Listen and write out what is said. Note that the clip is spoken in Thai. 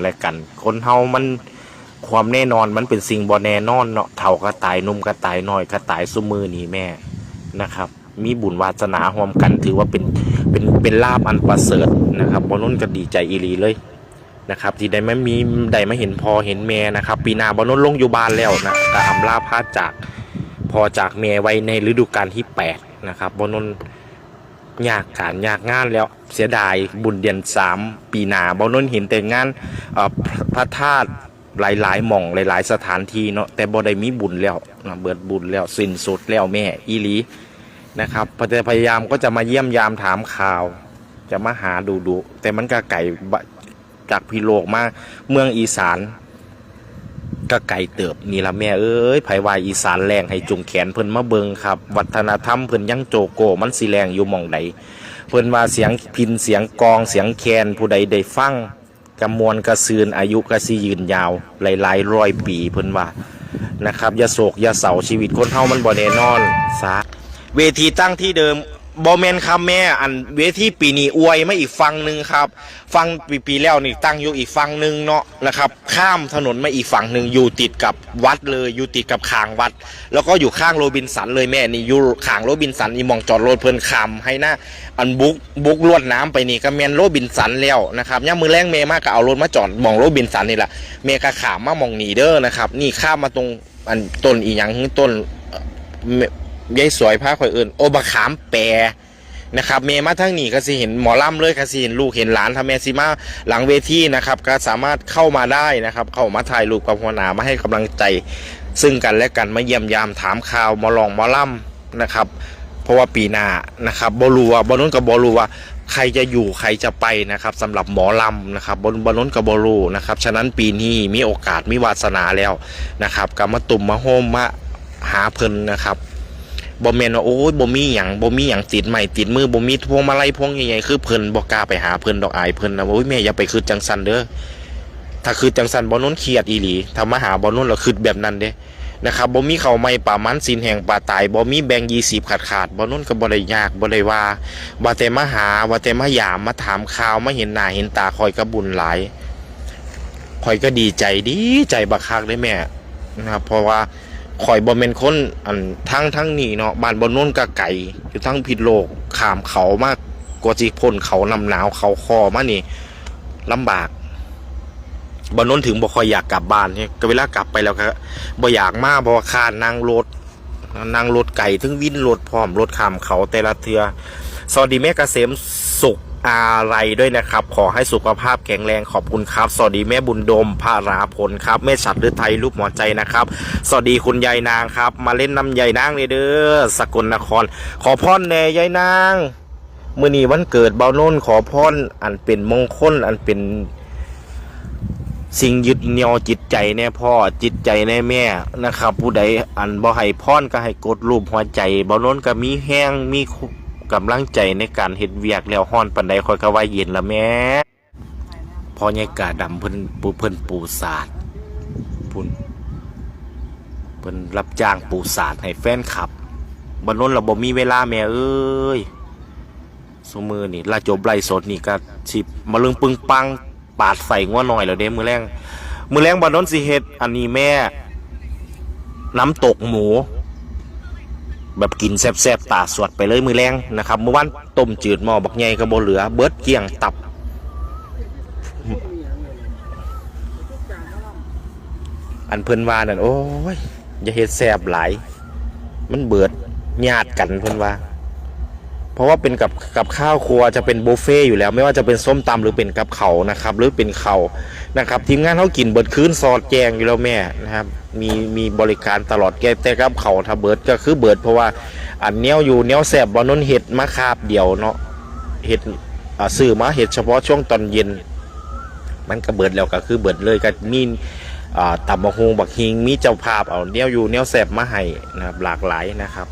และกัน คนเฮามันความแน่นอนมันเป็นสิ่งบ่แน่นอนเนาะเฒ่าก็ตายนุ่มก็ตายน้อยก็ตายซุมือนี่แม่นะครับ มีบุญวาสนาร่วมกันถือว่าเป็นเป็นเป็นลาบอันประเสริฐนะครับบอนุ่นก็ดีใจอีหลีเลยนะครับ ที่ได้ไม่มีได้มาเห็นพอเห็นแม่นะครับ ปีนาบอนุ่นลงอยู่บ้านแล้วนะก็อำลาพาจากพอจากแม่ไว้ในฤดูกาลที่แปดนะครับบอนุ่น ยากการยากงานแล้วเสียดายบุญเดือนสามปีหนาบอนนเห็นแต่งานพระธาตุหลายๆหม่องหลาย ๆ สถานที่เนาะแต่บ่ได้มีบุญแล้วนะเบิดบุญแล้วสิ้นสุดแล้วแม่อีลีนะครับพยายามก็จะมาเยี่ยมยามถามข่าว จะมาหาดูดูแต่มันก็ไก่จากพิโลกมาเมืองอีสาน ก็ไก่เติบนี่ละแม่เอ้ยไผวายอีสานแรงให้จุงแขนเพิ่นมาเบิงครับ วัฒนธรรมเพิ่นยังโจโกมันสิแรงอยู่มองใดเพิ่นว่าเสียงพินเสียงกองเสียงแคนผู้ใดได้ฟังกำมวลกระซืนอายุกระสิยืนยาว หลายๆร้อยปีเพิ่นว่านะครับอย่าโศกอย่าเศร้าชีวิตคนเฮามันบ่แน่นอนสาเวทีตั้งที่เดิม บอแมนครับแม่อันเวทีปีนี้อวยมาอีกฝั่งหนึ่งครับฝั่งปีปีแล้วนี่ตั้งอยู่อีกฝั่งหนึ่งเนาะนะครับ ข้ามถนนมาอีกฝั่งหนึ่งอยู่ติดกับวัดเลยอยู่ติดกับคางวัด แล้วก็อยู่ข้างโรบินสันเลยแม่นี่อยู่ขางโรบินสันอีมองจอดรถเพลินคำให้หน้าอันบุกบุกลวดน้ำไปนี่ก็แมนโรบินสันแล้วนะครับย่ามมือแรงเมย์มากก็เอารถมาจอดมองโรบินสันนี่แหละเมย์ก็ขามมามองนีเด้อนะครับนี่ข้ามมาตรงอันต้นอีหยังต้น ยายสวยพาข่อยเอื่นโอบะขามแปรนะครับเมมาทั้งนี้ก็สิเห็นหมอลำเลยก็สิเห็นลูกเห็นหลานทำแมซิมาหลังเวทีนะครับ ก็สามารถเข้ามาได้นะครับ เข้ามาถ่ายรูปกับหัวหน้ามาให้กำลังใจ ซึ่งกันและกันมาเยี่ยมยามถามข่าวหมอลองหมอลำนะครับ เพราะว่าปีหน้านะครับบรูว่าบอลนุนกับบรูว่าใครจะอยู่ใครจะไปนะครับสำหรับหมอลำนะครับบนบนน้นกับบรูนะครับฉะนั้นปีนี้มีโอกาสมีวาสนาแล้วนะครับกำมาตุ่มมาโฮมมาหาเพลินนะครับ บ่แม่นว่าโอ้ยบ่มีหยังบ่มีหยังติดใหม่ติดมือบ่มีพวงมาลัยพวงใหญ่ๆคือเพิ่นบ่กล้าไปหาเพิ่นดอกอายเพิ่นนะโอ้ยแม่อย่าไปคืดจังสันเด้อถ้าคืดจังสันบ่นู้นเครียดอีหลีถ้ามาหาบ่นู้นแล้วคืดแบบนั้นเด้นะครับบ่มีเข้าวใหม่ป่ามันสินแห่งป่าตายบ่มีแบ่ง20ขาดขาดบ่นู้นก็บ่ได้ยากบ่ได้ว่าว่าแต่มาหาว่าแต่มายามมาถามข่าวมาเห็นหน้าเห็นตาคอยก็บุญหลายคอยก็ดีใจดีใจบักคักเลยแม่นะครับเพราะว่า ข่อยบ่แม่นคนอันทั้งทั้งนี้เนาะบ้านบ่โน้นกะไก่อยู่ทั้งผิดโลกขามเขามากกว่าสิพ้นเขานำหนาวเขาคอมานี่ลำบากบ่โน้นถึงบ่ค่อยอยากกลับบ้านเนี่ยก็เวลากลับไปแล้วก็บ่อยากมาเพราะว่าคานั่งรถนั่งรถไก่ถึงวินรถพร้อมรถขามเขาแต่ละเทือสวัสดีแม่กเกษมสุข อะไรด้วยนะครับ ขอให้สุขภาพแข็งแรงขอบคุณครับ สวัสดีแม่บุญดมพาราผลครับแม่ฉัดหรือไทยรูปหัวใจนะครับ สวัสดีคุณยายนางครับ มาเล่นน้ำยายนางเลยเด้อสกลนคร ขอพรแน่ยายนางมื่อนี้วันเกิดเบาโน่นขอพรอันเป็นมงคลอันเป็น สิ่งยึดเหนี่ยวจิตใจแน่พ่อจิตใจแน่แม่นะครับ ผู้ใดอันบ่ให้พรก็ให้กดรูปหัวใจเบาโน่นก็มีแห้งมี กำลังใจในการเฮ็ดเวียกแล้วฮ้อนปันใดคอยก็ว่าเย็นละแม่พอใหญ่กาดำเพิ่นปูเพิ่นปูศาสตร์พุ่นเพิ่นรับจ้างปูศาสาดให้แฟนคลับบรรนนเราบ่มีเวลาแม่เอ้ยสมือนี่ลาจบไล่สดนี่ก็สิมาลึงปึงปังปาดใส่งัวหน่อยแล้วเด้มือแรงมือแรงบรรนนสิเฮ็ดอันนี้แม่ น้ำตกหมู แบบกินแซ่บๆตาสวดไปเลยมือแรงนะครับเมื่อวานต้มจืดหม้อบักใหญ่ก็บ่เหลือ เบิดเกลี้ยงตับ อันเพิ่นว่านั่นโอ้ยอย่าเฮ็ดแซ่บหลาย มันเบิดญาติกันเพิ่นว่า ราะว่าเป็นกับกับข้าวครัวจะเป็นบุฟเฟ่อยู่แล้ว ไม่ว่าจะเป็นส้มตำหรือเป็นกับเขานะครับหรือเป็นเขานะครับทีมงานเขากินเบิดคืนซอดแจงอยู่แล้วแม่นะครับมีมีบริการตลอดแกแต่กับเขาถ้าเบิดก็คือเบิด เพราะว่าอันเนี้ยอยู่เนี้ยแสบบอนนนเห็ดมาคาบเดียวเนาะเห็ดอ่าซื้อมาเห็ดเฉพาะช่วงตอนเย็น มันก็เบิดแล้วก็คือเบิดเลยก็มีตำบักฮงบักฮิงมีเจ้าภาพเอาเนี้ยอยู่เนี้ยแสบมาให้นะครับหลากหลายนะครับ